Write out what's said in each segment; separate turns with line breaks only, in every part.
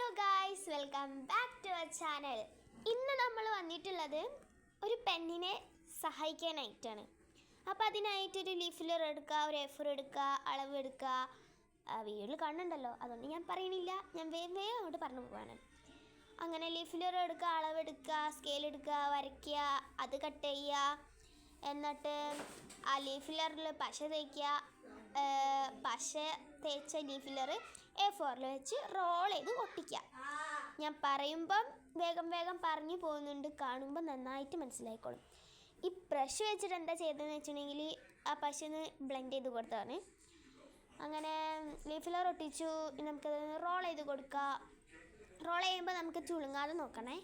Hello guys welcome back to our channel. ഇന്ന് നമ്മൾ വന്നിട്ടുള്ളത് ഒരു പെണ്ണിനെ സഹായിക്കാനായിട്ടാണ് അപ്പോൾ അതിനായിട്ടൊരു ലീഫിലർ എടുക്കുക ഒരു എഫർ എടുക്കുക അളവ് എടുക്കുക. വീഡിയോയിൽ കാണുന്നുണ്ടല്ലോ അതൊന്നും ഞാൻ പറയണില്ല ഞാൻ വേഗം വേഗം അങ്ങോട്ട് പറഞ്ഞു പോവാണ്. അങ്ങനെ ലീഫിലർ എടുക്കുക അളവെടുക്കുക സ്കെയിൽ എടുക്കുക വരയ്ക്കുക അത് കട്ട് ചെയ്യുക. എന്നിട്ട് ആ ലീഫിലറിൽ പശ തേക്കുക. പശ തേച്ച ലീഫിലർ എ ഫോറിൽ വെച്ച് റോൾ ചെയ്ത് ഒട്ടിക്കുക ഞാൻ പറയുമ്പം വേഗം വേഗം പറഞ്ഞു പോകുന്നുണ്ട്. കാണുമ്പോൾ നന്നായിട്ട് മനസ്സിലായിക്കോളും. ഈ ബ്രഷ് വെച്ചിട്ട് എന്താ ചെയ്തതെന്ന് വെച്ചിട്ടുണ്ടെങ്കിൽ ആ പശ ഒന്ന് ബ്ലെൻഡ് ചെയ്ത് കൊടുത്തതാണ്. അങ്ങനെ ലീഫിലർ ഒട്ടിച്ചു. നമുക്കത് റോൾ ചെയ്ത് കൊടുക്കുക റോൾ ചെയ്യുമ്പോൾ നമുക്ക് ചുളുങ്ങാതെ നോക്കണേ.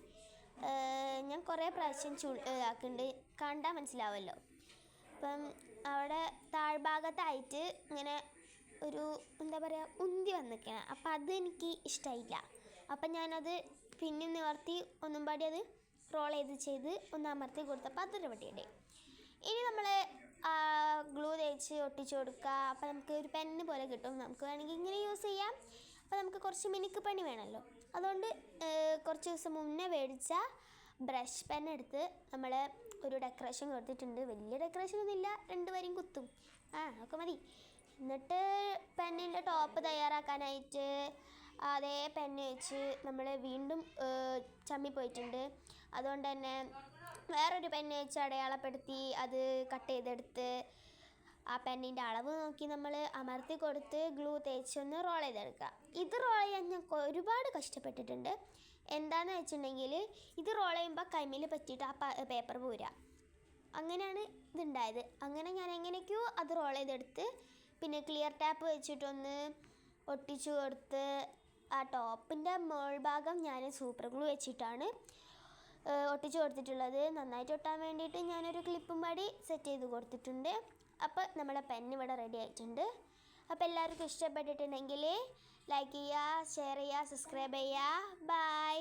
ഞാൻ കുറേ പ്രാവശ്യം ചു ഇതാക്കുന്നുണ്ട് കണ്ടാൽ മനസ്സിലാവുമല്ലോ അപ്പം അവിടെ താഴ്ഭാഗത്തായിട്ട് ഇങ്ങനെ ഒരു എന്താ പറയുക ഉന്തി വന്നിരിക്കണം. അപ്പം അത് എനിക്ക് ഇഷ്ടമായില്ല അപ്പം ഞാനത് പിന്നെ നിവർത്തി ഒന്നും പാടി അത് റോൾ ചെയ്ത് ചെയ്ത് ഒന്ന് അമർത്തി കൊടുത്തപ്പോൾ അത് റെഡിയായി ഇനി നമ്മൾ ഗ്ലൂ തേച്ച് ഒട്ടിച്ച് കൊടുക്കുക അപ്പോൾ നമുക്ക് ഒരു പെന്ന് പോലെ കിട്ടും. നമുക്ക് വേണമെങ്കിൽ ഇങ്ങനെ യൂസ് ചെയ്യാം. അപ്പോൾ നമുക്ക് കുറച്ച് മിനുക്ക് പണി വേണമല്ലോ അതുകൊണ്ട് കുറച്ച് ദിവസം മുന്നേ മേടിച്ച ബ്രഷ് പെൻ എടുത്ത് നമ്മൾ ഒരു ഡെക്കറേഷൻ കൊടുത്തിട്ടുണ്ട്. വലിയ ഡെക്കറേഷൻ ഒന്നുമില്ല. രണ്ട് വരെയും കുത്തും. ആ ഒക്കെ മതി. എന്നിട്ട് പെന്നിന്റെ ടോപ്പ് തയ്യാറാക്കാനായിട്ട് അതേ പെന്ന് വെച്ച് നമ്മൾ വീണ്ടും ചമ്മി പോയിട്ടുണ്ട് അതുകൊണ്ട് തന്നെ വേറൊരു പെന്ന് വെച്ച് അടയാളപ്പെടുത്തി അത് കട്ട് ചെയ്തെടുത്ത് ആ പെന്നിന്റെ അളവ് നോക്കി നമ്മൾ അമർത്തി കൊടുത്ത് ഗ്ലൂ തേച്ചൊന്ന് റോൾ ചെയ്തെടുക്കുക. ഇത് റോൾ ചെയ്യാൻ ഞാൻ ഒരുപാട് കഷ്ടപ്പെട്ടിട്ടുണ്ട്. എന്താന്ന് വെച്ചിട്ടുണ്ടെങ്കിൽ ഇത് റോൾ ചെയ്യുമ്പോൾ കൈമിൽ പറ്റിയിട്ട് ആ പേപ്പർ പോരുക അങ്ങനെയാണ് ഇതുണ്ടായത്. അങ്ങനെ ഞാൻ എങ്ങനെയൊക്കെയോ അത് റോൾ ചെയ്തെടുത്ത് പിന്നെ ക്ലിയർ ടാപ്പ് വെച്ചിട്ടൊന്ന് ഒട്ടിച്ചു കൊടുത്ത് ആ ടോപ്പിന്റെ മോൾ ഭാഗം ഞാൻ സൂപ്പർ ഗ്ലൂ വെച്ചിട്ടാണ് ഒട്ടിച്ചു കൊടുത്തിട്ടുള്ളത്. നന്നായിട്ട് ഒട്ടാൻ വേണ്ടിയിട്ട് ഞാനൊരു ക്ലിപ്പും പാടി സെറ്റ് ചെയ്ത് കൊടുത്തിട്ടുണ്ട്. അപ്പോൾ നമ്മുടെ പെൻ ഇവിടെ റെഡി ആയിട്ടുണ്ട്. അപ്പോൾ എല്ലാവർക്കും ഇഷ്ടപ്പെട്ടിട്ടുണ്ടെങ്കിൽ ലൈക്ക് ചെയ്യുക ഷെയർ ചെയ്യുക സബ്സ്ക്രൈബ് ചെയ്യുക. ബൈ